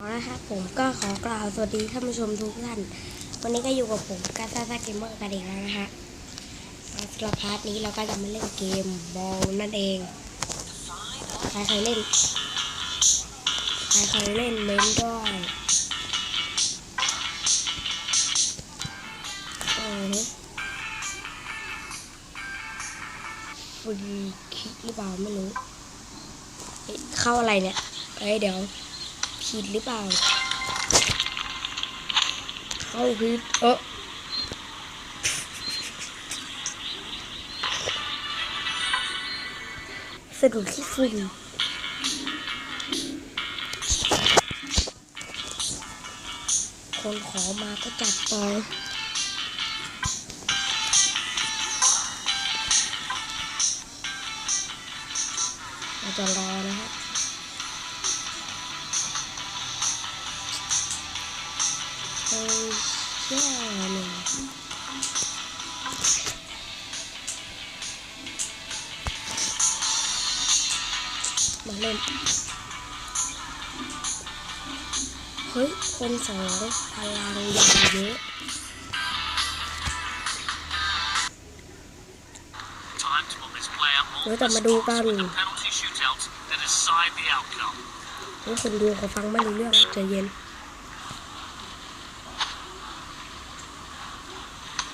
นะครับผมก็ขอกล่าวสวัสดีท่านผู้ชมทุกท่าน วันนี้ก็อยู่กับผมกาซาซาเกมเมอร์กันอีกแล้วนะฮะสำหรับพาร์ทนี้เราก็จะมาเล่นเกมบอลนั่นเองใครเคยเล่นใครเคยเล่นเม้นด้วยเออฟรีคิกหรือเปล่าไม่รู้เอ๊ะเข้าอะไรเนี่ยเอ้ยเดี๋ยว ผิดหรือเปล่า เข้าผิดเออสะดุดที่ฝุ่นคนขอมาก็จัดไปเราจะรอนะฮะเแย่เลยมาเล่น เฮ้ย คนสองพลังอย่างเยอะ Time to put this player more เดี๋ยวจะมาดูกัน with the penalty shootout that decide the outcome. เฮ้ยคนดูเขาฟังไม่รู้เรื่องใจเย็น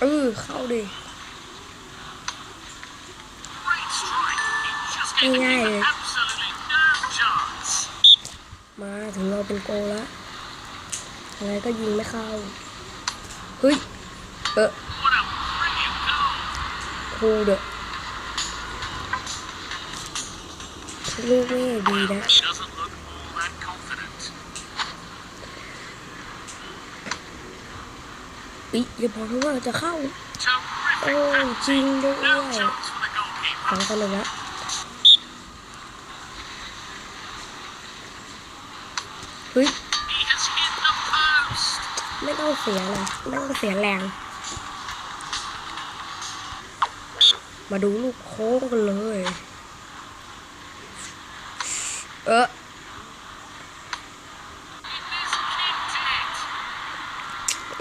เออเข้าดิง่ายเลย มาถึงเราเป็นโกละอะไรก็ยิงไม่เข้า เฮ้ย เออคูเดอะลูกไม่ดีนะ อีอย่าบอกว่าจะเข้า โอ้จริงด้วย No chance for the goalkeeper. สองคนเลยละเฮ้ยไม่ต้องเสียเลยไม่ต้องเสียแรง มาดูลูกโค้งกันเลย เออ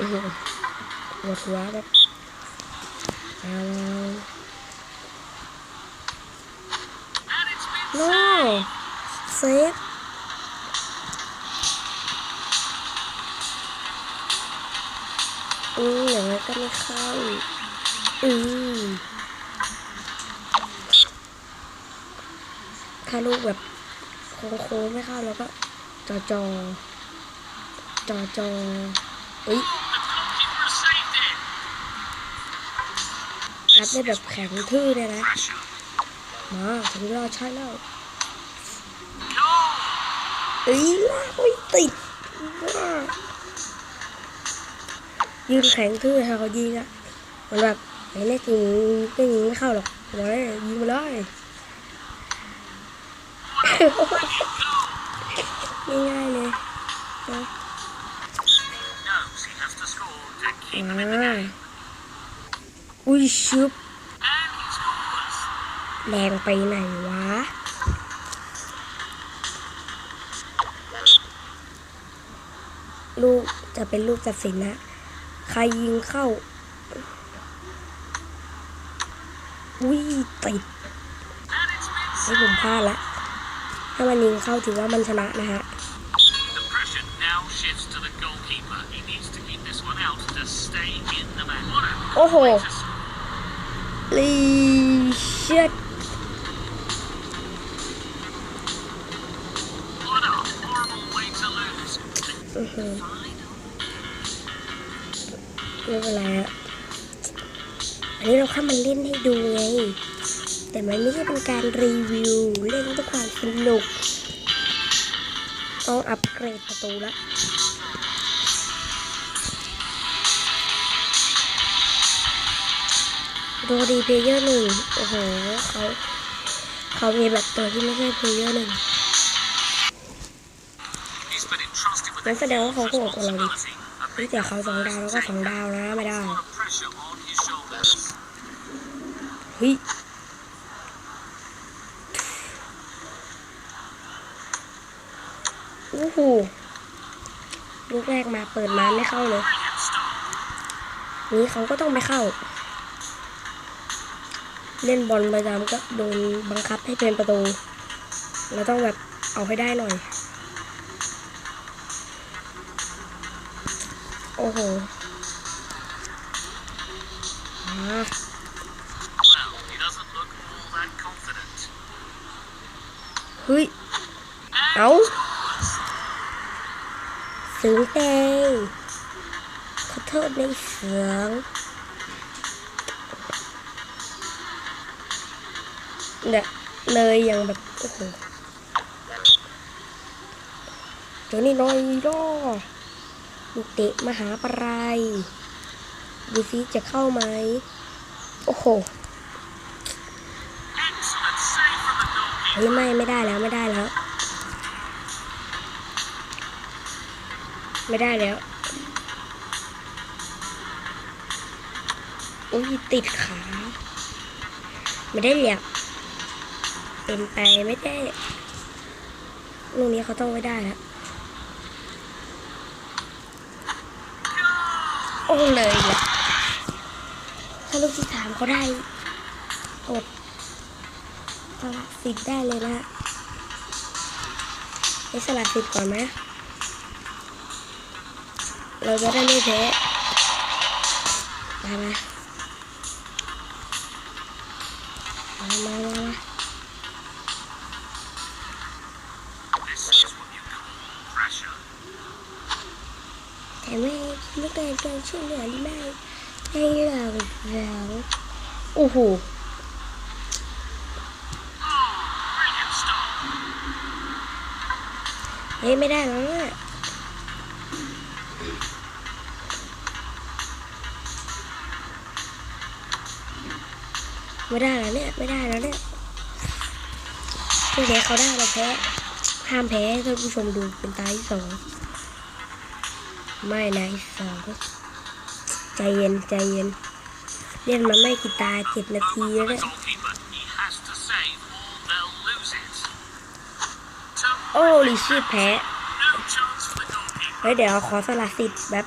He ปวดหัวแบบเอาแล้ว And it's been โน่เซฟอืมอย่างไรก็ไม่เข้าอืมถ้าลูกแบบโค้งๆไม่เข้าแล้วก็จอจอจอจอเอ้ย รับได้แบบแข็งทื่อเลยนะ มาถึงเวลาใช่แล้วเอ้ยลากไม่ติดว้ายืนแข็งทื่อถ้เขายิงอะมันแบบไอ้เล็กยิงก็ยิงไม่เข้าหรอกบอกเลยยิงมาเลยง่ายๆเลยนะ อ่า game. อุ้ยชุบ And he scores. แรงไปไหนวะ ลูกจะเป็นลูกตัดสินนะ ใครยิงเข้า อุ้ยติด And it's been ให้ผมพลาดละ ถ้ามันยิงเข้าถือว่ามันชนะนะฮะ The pressure now shifts to the goalkeeper. He needs to keep this one out to stay in the match. What a โอ้โห way score. ลีเชียด What a horrible way to lose. อื้อหือไม่เป็นไรอะอันนี้เราแค่มาเล่นให้ดูไง แต่มันไม่ใช่เป็นการรีวิว เล่นด้วยความสนุก ต้องอัปเกรดประตูละ ดูดีเพลเยอร์หนึ่งโอ้โหเขาเขามีแบบตัวที่ไม่ใช่เพลเยอร์หนึ่งนั่นแสดงว่าเขาโหดกว่าเราดิเฮ้ยแต่เขาสองดาวแล้วก็สองดาวนะไม่ได้เฮ้ยโอ้โหลูกแรกมาเปิดมาไม่เข้าเลยนี้เขาก็ต้องไม่เข้า เล่นบอลประจำก็โดนบังคับให้เป็นประตู เราต้องแบบเอาให้ได้หน่อย โอ้โหเฮ้ย เอาสียงเตงขอโทษในเสียง เนี่ยเลยยังแบบโอ้โหเดี๋ยวนี้น้อยด้อลูกเตะมหาปรายดูซิจะเข้าไหมโอ้โหเฮ้ยไม่ไม่ได้แล้วไม่ได้แล้ว ไม่ได้แล้วอุ้ยติดขา ไม่ได้เหลียบ เป็นไปไม่ได้ลูกนี้เขาต้องไม่ได้แล้วโอ้เลยแหละถ้าลูกที่สามเขาได้กดสละสิทธิ์ได้เลยนะไปสละสิทธิ์ก่อนไหมเราจะได้ไม่แพ้มามามามามา ไม่เกินการช่วยเหลือหรือไม่ให้เราแล้วโอ้โหเฮ้ยไม่ได้แล้วเนี่ยไม่ได้แล้วเนี่ยไม่ได้แล้วเนี่ยผู้แพ้เขาได้เราแพ้ห้ามแพ้ท่านผู้ชมดูเป็นตายที่สอง ไม่นะที่สองใจเย็นใจเย็น เล่นมาไม่กี่ตาเจ็ดนาที Over แล้ว for the เนี่ย goalkeeper. He has to save or they'll lose it. To โอ้ลิชี่แพ้ no chance for the goalkeeper. เฮ้ยเดี๋ยวขอสละสิทธิ์แบบ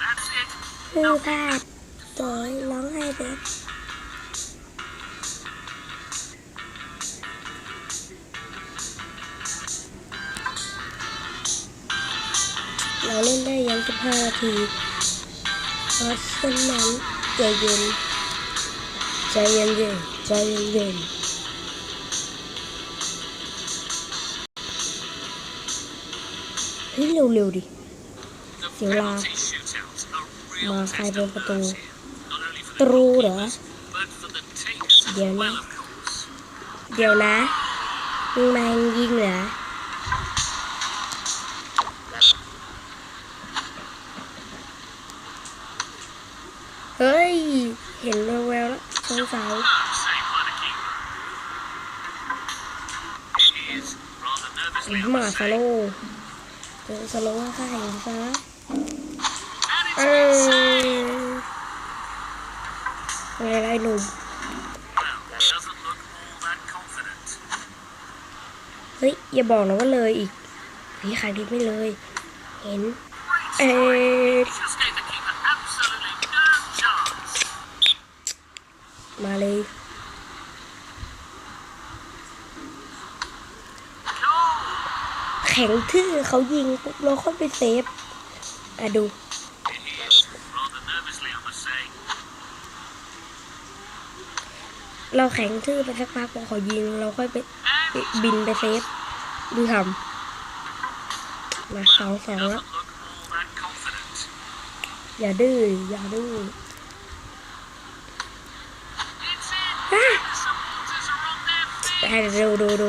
That's it. คือพลาดตัวร้องไห้เลย เล่นได้ยัง15นาทีเพราะฉะนั้นใจเย็นใจเย็นเย็นใจเย็นเย็นเฮ้ยเร็วๆดิเสียเวลามาใครเป็นประตูตรูเหรอ เดี๋ยวนะ เดี๋ยวนะ มันยิงเหรอ เฮ้ย เห็นแววแววแล้วสงสาวมาสโลเจอสโลข้าเห็นซะเอออะไรหนุ่มเฮ้ย อย่าบอกนะว่าเลยอีกพี่ขายดีไม่เลย เห็น เอ๊ มาเลยแข็งทื่อเขายิงปุ๊บเราค่อยไปเซฟอะดูเราแข็งทื่อไปสักพักพอเขายิงเราค่อยไปบินไปเซฟดูทำมาสองสองแล้วอย่าดื้ออย่าดื้อ ให้ดูดูดู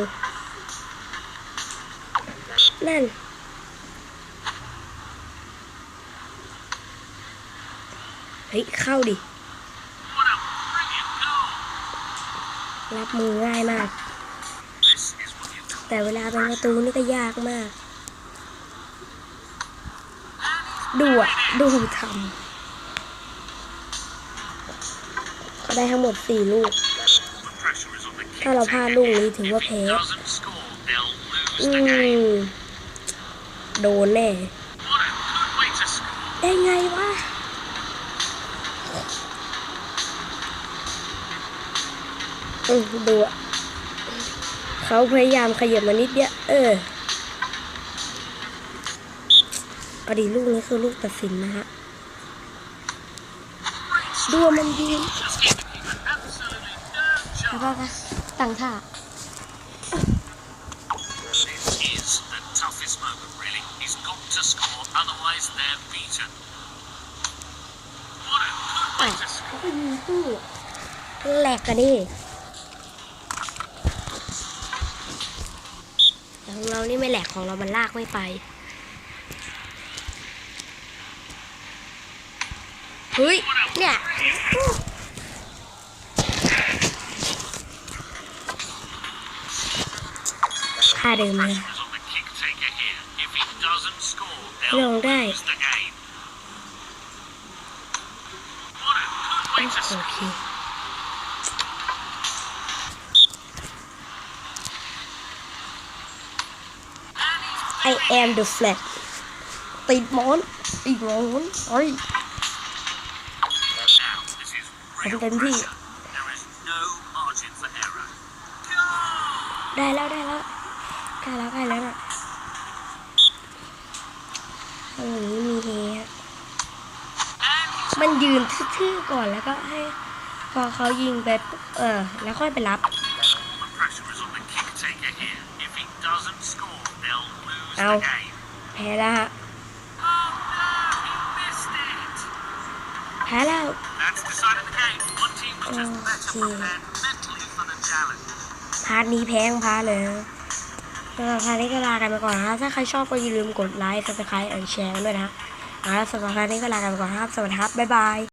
นั่นเฮ้ยเข้าดิ รับมือง่ายมาก แต่เวลาเป็นประตูนี่ก็ยากมาก ดูอะ ดูทำเขาได้ทั้งหมดสี่ลูก ถ้าเราพลาดลูกนี้ถือว่าแพ้อืมโดนแน่ ได้ไงวะอืมดูอะเขาพยายามขยับมานิดเดียวเออพอดีลูกนี้คือลูกตัดสินนะฮะดูมันดีแล้วก็ ตั้งท่าแหลกกันดิของเรานี่ไม่แหลกของเรามันลากไม่ไป เฮ้ย เนี่ยท่าเดิมเลย Pressure is on the kick taker here. If he doesn't score, ล they'll งได้ lose the game. What a good way to โอ score. เค I am the flag ติดหมอนติดหมอนเฮ้ย Now, this is real Anh Tấn Thị. pressure. There is no margin for error. Go! ได้แล้วได้แล้วใก ล้แล้วใกล้แล้วน่ะนี้มีเฮมันยืนทื่อก่อนแล้วก็ให้ พอเขายิงไปเออ แล้วค่อยไปรับ เอาแพ้แล้วฮะแพ้แล้วโอเคพาร์ทนี้แพงพาเลย สำหรับพาร์ทนี้ก็ลากันไปก่อนนะถ้าใครชอบก็อย่าลืมกดไลค์ subscribe และแชร์กันด้วยนะแล้วสำหรับพาร์ทนี้ก็ลากันไปก่อนนะครับ สวัสดีครับ บ๊ายบาย